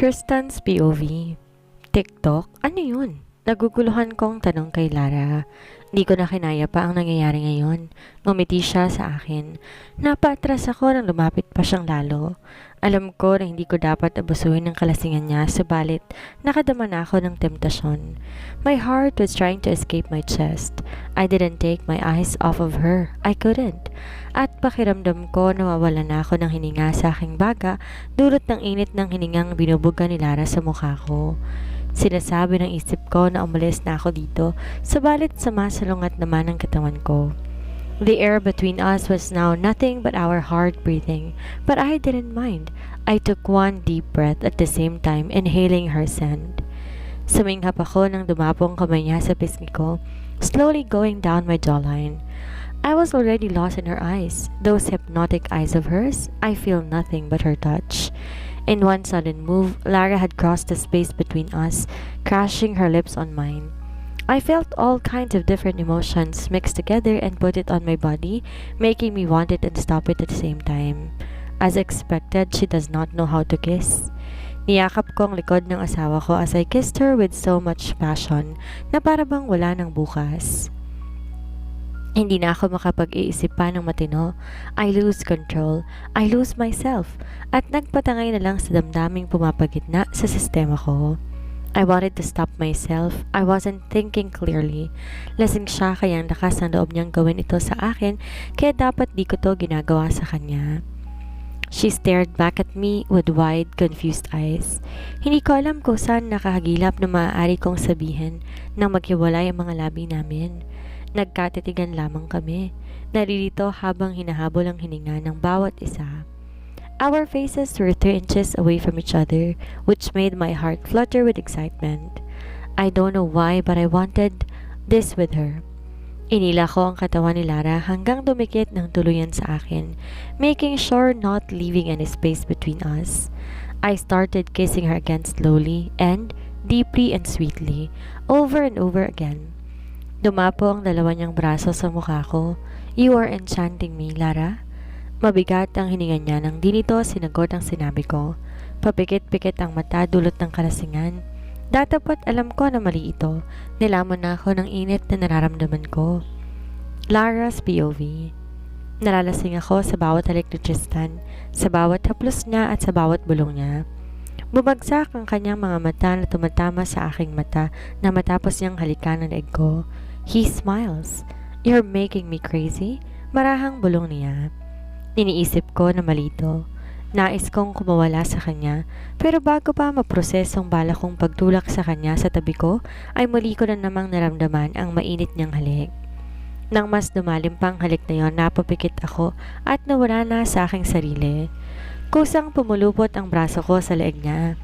Tristan's POV. TikTok? Ano yun? Naguguluhan kong tanong kay Lara. Hindi ko na kinaya pa ang nangyayari ngayon. Ngumiti siya sa akin. Napaatras ako nang lumapit pa siyang lalo. Alam ko na hindi ko dapat abusuhin ng kalasingan niya, subalit nakadama na ako ng temptasyon. My heart was trying to escape my chest. I didn't take my eyes off of her. I couldn't. At pakiramdam ko nawawala na ako ng hininga sa aking baga, dulot ng init ng hiningang binubuga ni Lara sa mukha ko. Sinasabi ng isip ko na umalis na ako dito, subalit sumasalungat naman ang katawan ko. The air between us was now nothing but our heart breathing, but I didn't mind. I took one deep breath at the same time, inhaling her scent. Suminghap ako nang dumapong kamay niya sa pisngi ko, slowly going down my jawline. I was already lost in her eyes. Those hypnotic eyes of hers, I feel nothing but her touch. In one sudden move, Lara had crossed the space between us, crashing her lips on mine. I felt all kinds of different emotions mixed together and put it on my body, making me want it and stop it at the same time. As expected, she does not know how to kiss. Niyakap ko ang likod ng asawa ko as I kissed her with so much passion na para bang wala ng bukas. Hindi na ako makapag-iisip pa ng matino. I lose control. I lose myself. At nagpatangay na lang sa damdaming pumapagitna sa sistema ko. I wanted to stop myself. I wasn't thinking clearly. Lasing siya kaya ang lakas ng loob niyang gawin ito sa akin kaya dapat di ko to ginagawa sa kanya. She stared back at me with wide, confused eyes. Hindi ko alam kung saan nakahagilap na maaari kong sabihin nang maghiwalay ang mga labi namin. Nagkatitigan lamang kami. Naririto habang hinahabol ang hininga ng bawat isa. Our faces were three inches away from each other, which made my heart flutter with excitement. I don't know why, but I wanted this with her. Inila ko ang katawan ni Lara hanggang dumikit ng tuluyan sa akin, making sure not leaving any space between us. I started kissing her again slowly and deeply and sweetly, over and over again. Dumapo ang dalawa niyang braso sa mukha ko. You are enchanting me, Lara. Mabigat ang hininga niya nang di nito sinagot ang sinabi ko. Papikit-pikit ang mata dulot ng kalasingan. Datapat alam ko na mali ito. Nilamon na ako ng init na nararamdaman ko. Lara's POV Nalalasing ako sa bawat halik ni Tristan, sa bawat haplos niya at sa bawat bulong niya. Bumagsak ang kanyang mga mata na tumatama sa aking mata na matapos niyang halikan ang leeg ko. He smiles. You're making me crazy? Marahang bulong niya. Iniisip ko na malito. Nais kong kumawala sa kanya, pero bago pa maprosesong bala kong pagtulak sa kanya sa tabi ko, ay muli ko na namang naramdaman ang mainit niyang halik. Nang mas dumalim pang halik na yon, napapikit ako at nawala na sa aking sarili. Kusang pumulupot ang braso ko sa leeg niya.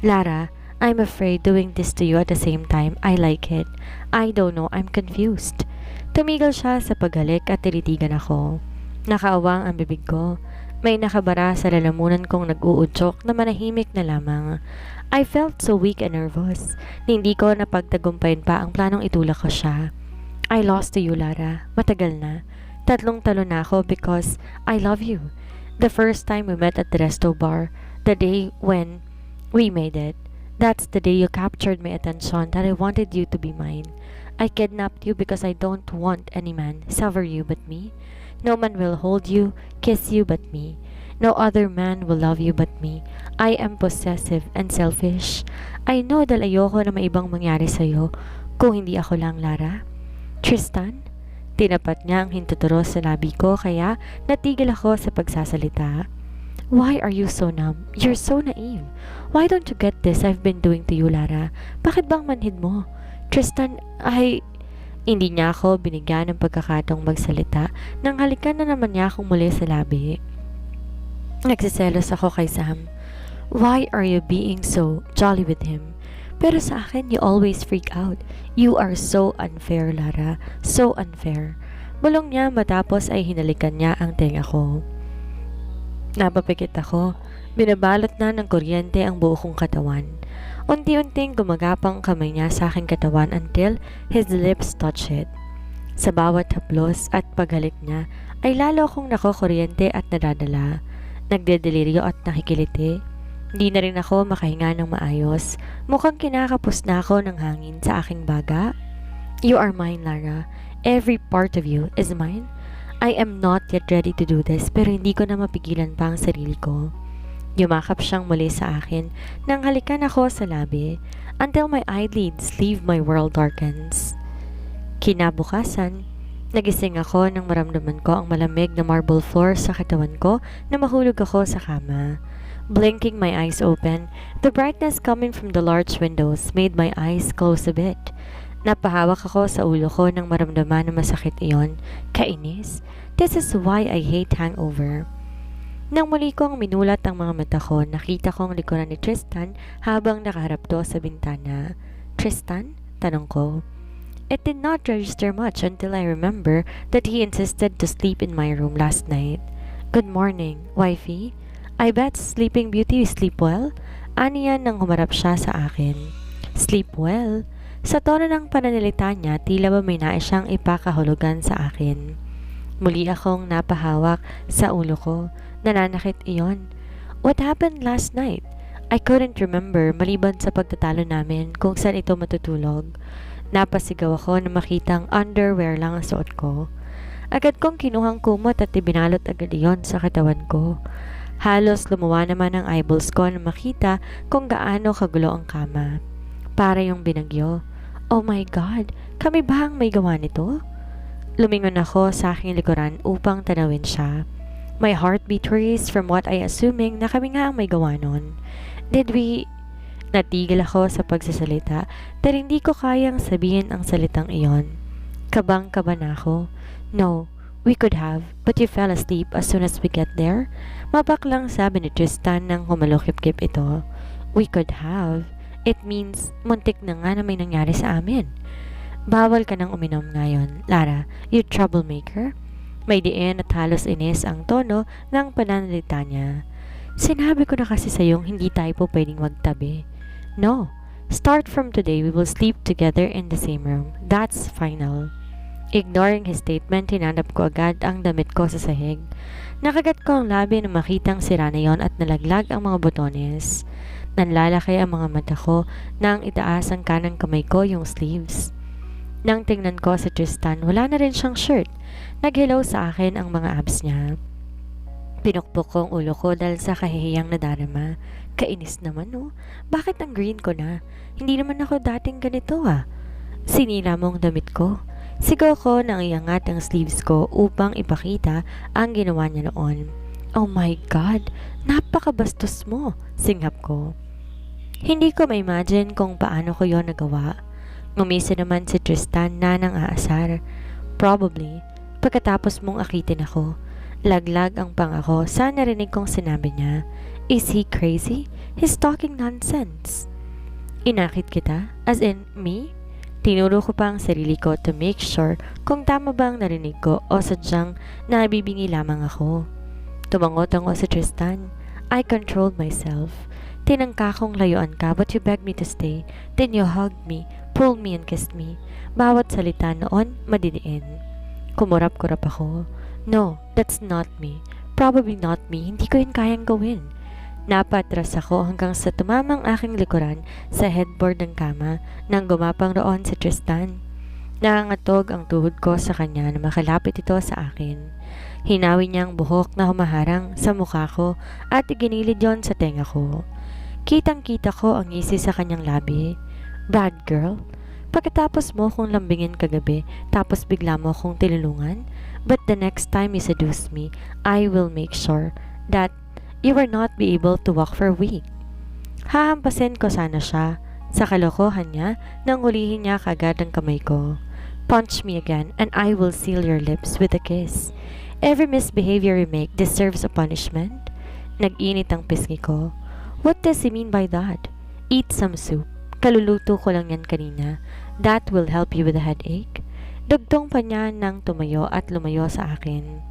Lara, I'm afraid doing this to you at the same time. I like it. I don't know, I'm confused. Tumigil siya sa paghalik at tinitigan ako. Nakaawang ang bibig ko. May nakabara sa lalamunan kong nag-uudyok na manahimik na lamang. I felt so weak and nervous. Hindi ko napagtagumpayan pa ang planong itulak ko siya. I lost to you, Lara. Matagal na. Tatlong talo na ako because I love you. The first time we met at the resto bar, the day when we made it. That's the day you captured my attention that I wanted you to be mine. I kidnapped you because I don't want any man sever you but me. No man will hold you, kiss you but me. No other man will love you but me. I am possessive and selfish. I know dahil ayoko na may ibang mangyari sa'yo kung hindi ako lang, Lara. Tristan? Tinapat niya ang hintuturo sa labi ko kaya natigil ako sa pagsasalita. Why are you so numb? You're so naive. Why don't you get this I've been doing to you, Lara? Bakit bang manhid mo? Tristan, I... Hindi niya ako binigyan ng pagkakatong magsalita nang halikan na naman niya akong muli sa labi. Nagsiselos ako kay Sam. Why are you being so jolly with him? Pero sa akin, you always freak out. You are so unfair, Lara. So unfair. Bulong niya matapos ay hinalikan niya ang tenga ko. Napapikit ako. Binabalot na ng kuryente ang buo kong katawan. Unti-unting gumagapang kamay niya sa aking katawan until his lips touch it. Sa bawat haplos at paghalik niya ay lalo akong nakokuryente at nadadala. Nagdedeliryo at nakikiliti. Di na rin ako makahinga ng maayos. Mukhang kinakapos na ako ng hangin sa aking baga. You are mine, Lara. Every part of you is mine. I am not yet ready to do this pero hindi ko na mapigilan pa ang sarili ko. Yumakap siyang muli sa akin nang halikan ako sa labi until my eyelids leave my world darkens. Kinabukasan, nagising ako nang maramdaman ko ang malamig na marble floor sa katawan ko na mahulog ako sa kama. Blinking my eyes open, the brightness coming from the large windows made my eyes close a bit. Napahawak ako sa ulo ko nang maramdaman na masakit iyon. Kainis. This is why I hate hangover. Nang muli kong minulat ang mga mata ko, nakita kong likuran ni Tristan habang nakaharap to sa bintana. Tristan? Tanong ko. It did not register much until I remember that he insisted to sleep in my room last night. Good morning, wifey. I bet Sleeping Beauty sleep well? Aniyan nang humarap siya sa akin. Sleep well? Sa tono ng pananalita niya, tila ba may nais siyang ipakahulugan sa akin. Muli akong napahawak sa ulo ko. Nananakit iyon. What happened last night? I couldn't remember maliban sa pagtatalo namin kung saan ito matutulog. Napasigaw ako na makitang underwear lang ang suot ko. Agad kong kinuhang kumot at ibinalot agad iyon sa katawan ko. Halos lumuwa naman ang eyeballs ko na makita kung gaano kagulo ang kama. Para yung binagyo. Oh my God, kami ba ang may gawa nito? Lumingon ako sa aking likuran upang tanawin siya. My heart beat race from what I assuming na kami nga ang may gawa nun. Did we... Natigil ako sa pagsasalita dahil hindi ko kayang sabihin ang salitang iyon. Kabang-kaba na ako. No, we could have, but you fell asleep as soon as we get there. Mabak lang sabi ni Tristan nang humalukip-kip ito. We could have. It means, muntik na nga na may nangyari sa amin. Bawal ka nang uminom ngayon, Lara, you troublemaker. May diin at halos inis ang tono ng pananalita niya. Sinabi ko na kasi sa'yong hindi tayo po pwedeng magtabi. No, start from today we will sleep together in the same room. That's final. Ignoring his statement, hinanap ko agad ang damit ko sa sahig. Nakagat ko ang labi na makitang sira na yon at nalaglag ang mga botones. Nanlalaki ang mga mata ko nang itaas ang kanang kamay ko yung sleeves. Nang tingnan ko sa Tristan, wala na rin siyang shirt. Naghilaw sa akin ang mga abs niya. Pinukpok ko ang ulo ko dahil sa kahihiyang nadarama. Kainis naman oh. Bakit ang green ko na? Hindi naman ako dating ganito ah. Sinila mo ang damit ko. Sigaw ko nang iangat ang sleeves ko upang ipakita ang ginawa niya noon. Oh my God! Napakabastos mo! Singhap ko. Hindi ko ma-imagine kung paano ko yon nagawa. Ngumisi naman si Tristan na nang aasar. Probably, pagkatapos mong akitin ako. Laglag ang pang ako sa narinig kong sinabi niya. Is he crazy? He's talking nonsense. Inakit kita? As in, me? Tinuro ko pa ang sarili ko to make sure kung tama ba ang narinig ko o sadyang nabibingi lamang ako. Tumangot ako si Tristan. I controlled myself. Tinangka kong layuan ka but you begged me to stay. Then you hugged me, pulled me and kissed me. Bawat salita noon, madidiin. Kumurap-kurap ako. No, that's not me. Probably not me. Hindi ko yun kayang gawin. Napatras ako hanggang sa tumamang aking likuran sa headboard ng kama nang gumapang roon si Tristan. Nangangatog ang tuhod ko sa kanya na makalapit ito sa akin. Hinawi niya ang buhok na humaharang sa mukha ko at iginilid yon sa tenga ko. Kitang-kita ko ang isi sa kanyang labi. Bad girl. Pagkatapos mo kong lambingin kagabi, tapos bigla mo akong tinulungan, but the next time you seduce me, I will make sure that you will not be able to walk for a week. Hahampasin ko sana siya. Sa kalokohan niya, nang ulihin niya kagad ang kamay ko. Punch me again and I will seal your lips with a kiss. Every misbehavior you make deserves a punishment. Nag-init ang pisngi ko. What does he mean by that? Eat some soup. Kaluluto ko lang yan kanina. That will help you with a headache. Dugtong pa niya nang tumayo at lumayo sa akin.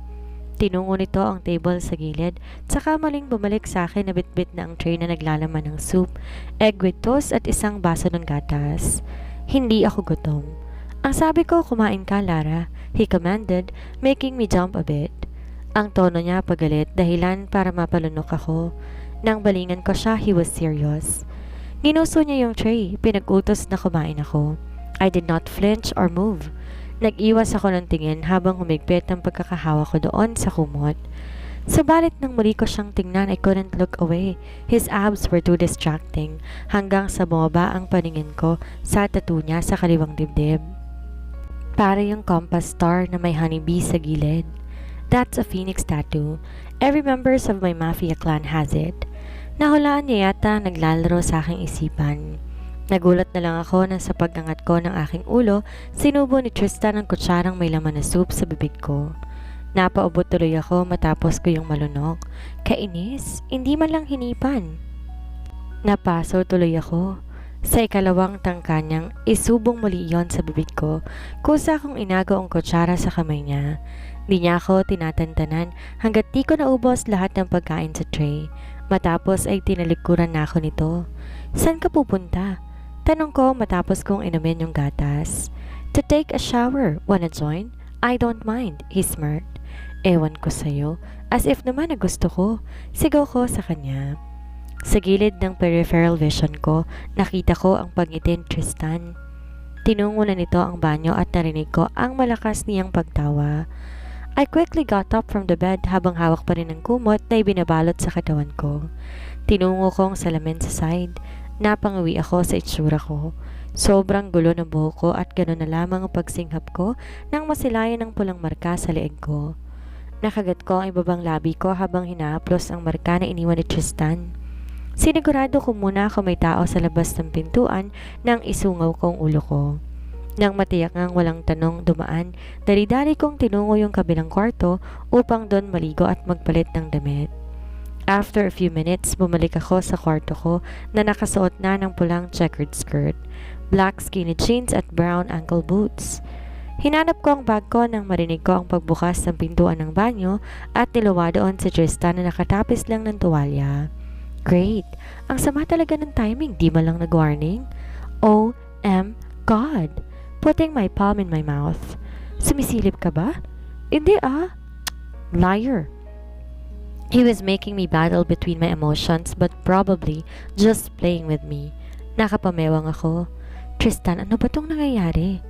Tinungo nito ang table sa gilid, saka maling bumalik sa akin na bitbit na ang tray na naglalaman ng soup, egg with toast at isang baso ng gatas. Hindi ako gutom. Ang sabi ko, kumain ka, Lara. He commanded, making me jump a bit. Ang tono niya pagalit, dahilan para mapalunok ako. Nang balingan ko siya, he was serious. Ginuso niya yung tray, pinag-utos na kumain ako. I did not flinch or move. Nag-iwas ako ng tingin habang humigpit ang pagkakahawa ko doon sa kumot. Subalit nang muli ko siyang tingnan, I couldn't look away. His abs were too distracting hanggang sa bumaba ang paningin ko sa tattoo niya sa kaliwang dibdib. Para yung compass star na may honeybee sa gilid. That's a phoenix tattoo. Every members of my mafia clan has it. Nahulaan niya yata naglalaro sa aking isipan. Nagulat na lang ako nang sa pag-angat ko ng aking ulo, sinubo ni Tristan ang kutsarang may laman na soup sa bibig ko. Napaubot tuloy ako matapos ko yung malunok. Kainis, hindi man lang hinipan. Napaso tuloy ako. Sa ikalawang tangka niyang, isubong muli iyon sa bibig ko. Kusa kong inago ang kutsara sa kamay niya. Di niya ako tinatantanan hanggat di ko naubos lahat ng pagkain sa tray. Matapos ay tinalikuran na ako nito. Saan ka pupunta? Tanong ko matapos kong inumin yung gatas. To take a shower. Wanna join? I don't mind, he smirked. Ewan ko sa'yo, as if naman na gusto ko. Sigaw ko sa kanya. Sa gilid ng peripheral vision ko, nakita ko ang pagngiti ni Tristan. Tinungo na nito ang banyo at narinig ko ang malakas niyang pagtawa. I quickly got up from the bed habang hawak pa rin ang kumot na ibinabalot sa katawan ko. Tinungo ko ang salamin sa side. Napangawi ako sa itsura ko. Sobrang gulo ng buhok ko at gano'n na lamang ang pagsinghap ko nang masilayan ng pulang marka sa leeg ko. Nakagat ko ang ibabang labi ko habang hinahaplos ang marka na iniwan ni Tristan. Sinigurado ko muna kung may tao sa labas ng pintuan nang isungaw ko ang ulo ko. Nang matiyak ngang walang tanong dumaan, dali-dali kong tinungo yung kabilang kwarto upang doon maligo at magpalit ng damit. After a few minutes, bumalik ako sa kwarto ko na nakasuot na ng pulang checkered skirt, black skinny jeans at brown ankle boots. Hinanap ko ang bag ko nang marinig ko ang pagbukas ng pintuan ng banyo at niluwa doon si Tristan na nakatapis lang ng tuwalya. Great! Ang sama talaga ng timing, di man lang nag-warning. Oh, M. God! Putting my palm in my mouth. Sumisilip ka ba? Hindi ah. Liar. He was making me battle between my emotions but probably just playing with me. Nakapamewang ako. Tristan, ano ba tong nangyayari?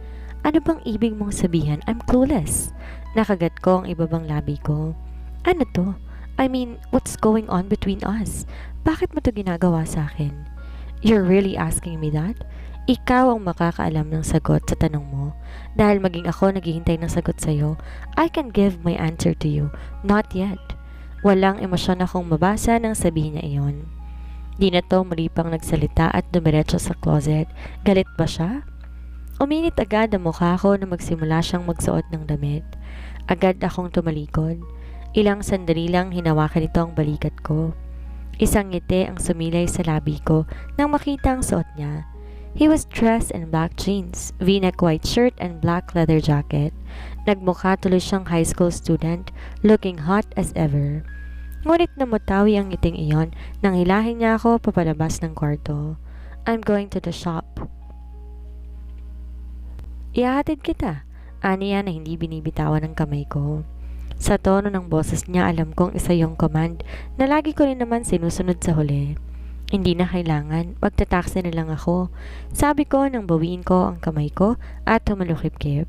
Ano bang ibig mong sabihin? I'm clueless. Nakagat ko ang ibabang labi ko. Ano to? I mean, what's going on between us? Bakit mo to ginagawa sa akin? You're really asking me that? Ikaw ang makakaalam ng sagot sa tanong mo. Dahil maging ako naghihintay ng sagot sa'yo, I can give my answer to you. Not yet. Walang emosyon akong mabasa nang sabihin niya iyon. Di na to muli pang nagsalita at dumiretso sa closet. Galit ba siya? Uminit agad ang mukha ko na magsimula siyang magsuot ng damit. Agad akong tumalikod. Ilang sandali lang hinawakan ito ang balikat ko. Isang ngiti ang sumilay sa labi ko nang makita ang suot niya. He was dressed in black jeans, v-neck white shirt and black leather jacket. Nagmukha tuloy siyang high school student, looking hot as ever. Ngunit namutawi ang ngiting iyon nang hilahin niya ako papalabas ng kwarto. I'm going to the shop. Ihahatid kita. Aniya na hindi binibitawan ng kamay ko. Sa tono ng boses niya alam kong isa yung command na lagi ko rin naman sinusunod sa huli. Hindi na kailangan, magtataksi na lang ako. Sabi ko nang bawiin ko ang kamay ko at humalukip-kip.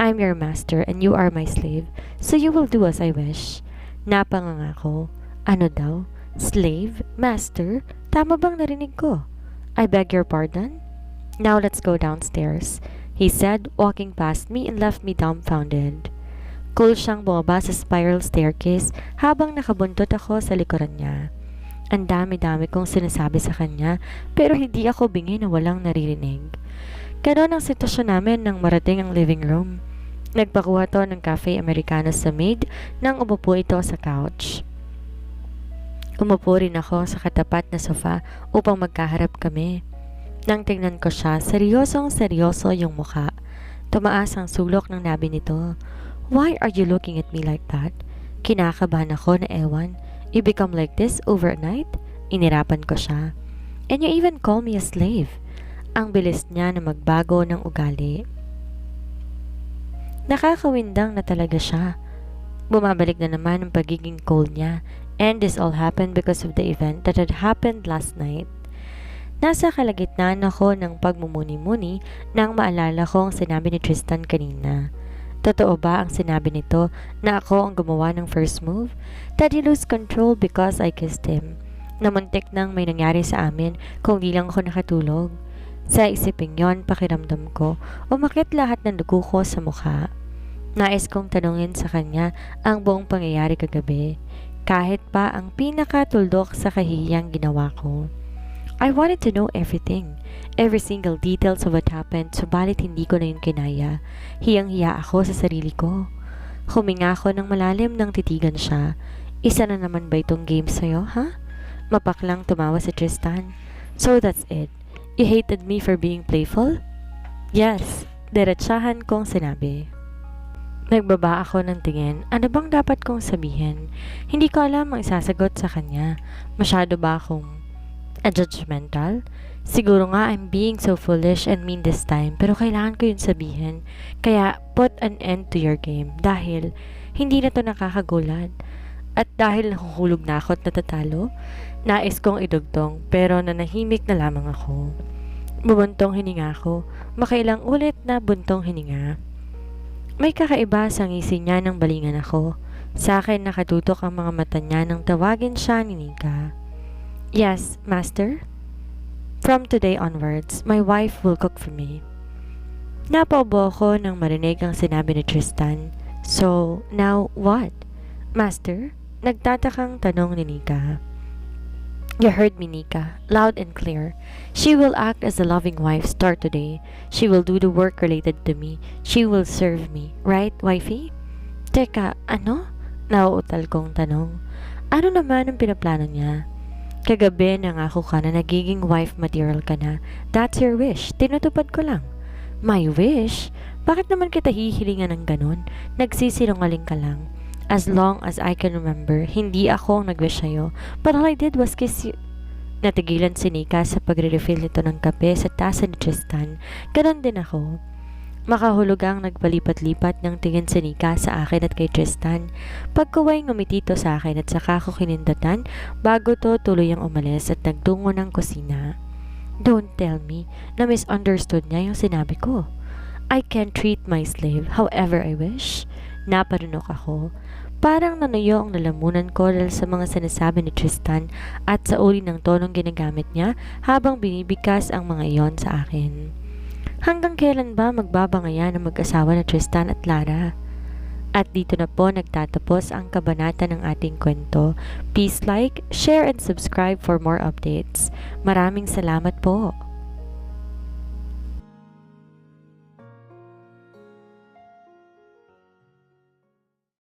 I'm your master and you are my slave, so you will do as I wish. Napanganga ko. Ano daw? Slave? Master? Tama bang narinig ko? I beg your pardon? Now let's go downstairs, he said, walking past me and left me dumbfounded. Cool siyang bumaba sa spiral staircase habang nakabuntot ako sa likuran niya. Ang dami-dami kong sinasabi sa kanya pero hindi ako bingi na walang naririnig. Ganon ang sitwasyon namin nang marating ang living room. Nagpakuha to ng cafe americano sa maid nang umupo ito sa couch. Umupo rin ako sa katapat na sofa upang magkaharap kami. Nang tingnan ko siya, seryosong seryoso yung mukha. Tumaas ang sulok ng nabi nito. Why are you looking at me like that? Kinakabahan ako na ewan. You become like this overnight? Inirapan ko siya. And you even call me a slave. Ang bilis niya na magbago ng ugali. Nakakawindang na talaga siya. Bumabalik na naman ang pagiging cold niya And this all happened because of the event that had happened last night. Nasa kalagitnaan ako ng pagmumuni-muni nang maalala ko ang sinabi ni Tristan kanina. Totoo ba ang sinabi nito na ako ang gumawa ng first move? He lose control because I kissed him. Namuntik nang may nangyari sa amin kung di lang ako nakatulog. Sa isiping yon, pakiramdam ko, umakit lahat ng dugo ko sa mukha. Nais kong tanungin sa kanya ang buong pangyayari kagabi, kahit pa ang pinakatuldok sa kahiyang ginawa ko. I wanted to know everything, every single details of what happened, subalit hindi ko na yun kinaya. Hiyang-hiya ako sa sarili ko. Huminga ako ng malalim nang titigan siya. Isa na naman ba itong game sa'yo, ha? Mapaklang tumawa si Tristan. So that's it. You hated me for being playful? Yes, diretsahan kong sinabi. Nagbaba ako ng tingin. Ano bang dapat kong sabihin? Hindi ko alam ang isasagot sa kanya. Masyado ba akong a judgmental? Siguro nga I'm being so foolish and mean this time pero kailangan ko yun sabihin. Kaya put an end to your game dahil hindi na to nakakagulat. At dahil nahuhulog na ako at natatalo, nais kong idugtong pero nanahimik na lamang ako. Bubuntong hininga ako, makailang ulit na buntong hininga. May kakaiba sa ngisi niya nang balingan ako. Sa akin nakatutok ang mga mata niya nang tawagin siya ni Nika. Yes, master. From today onwards, my wife will cook for me. Napaubo ako nang marinig ang sinabi ni Tristan. So, now what? Master? Nagtatakang tanong ni Nika. You heard me, Nika, loud and clear. She will act as a loving wife start today. She will do the work related to me. She will serve me. Right, wifey? Teka, ano? Nauutal kong tanong. Ano naman ang pinaplano niya? Kagabi nangako ka na nagiging wife material ka na. That's your wish. Tinutupad ko lang. My wish? Bakit naman kita hihilingan ng ganun? Nagsisinungaling ka lang. As long as I can remember, hindi ako ang nag-wish sa'yo. But all I did was kiss you. Natigilan si Nika sa pagre-refill nito ng kape sa tasa ni Tristan. Ganon din ako. Makahulugang nagpalipat-lipat ng tingin si Nika sa akin at kay Tristan. Pagkaway ngumiti to sa akin at saka ko kinindatan bago to tuluyang umalis at nagtungo ng kusina. Don't tell me na misunderstood niya yung sinabi ko. I can treat my slave however I wish. Naparunok ako. Parang nanuyo ang lalamunan ko dahil sa mga sinasabi ni Tristan at sa uri ng tonong ginagamit niya habang binibikas ang mga iyon sa akin. Hanggang kailan ba magbabangayan ang mag-asawa na Tristan at Lara? At dito na po nagtatapos ang kabanata ng ating kwento. Please like, share, and subscribe for more updates. Maraming salamat po.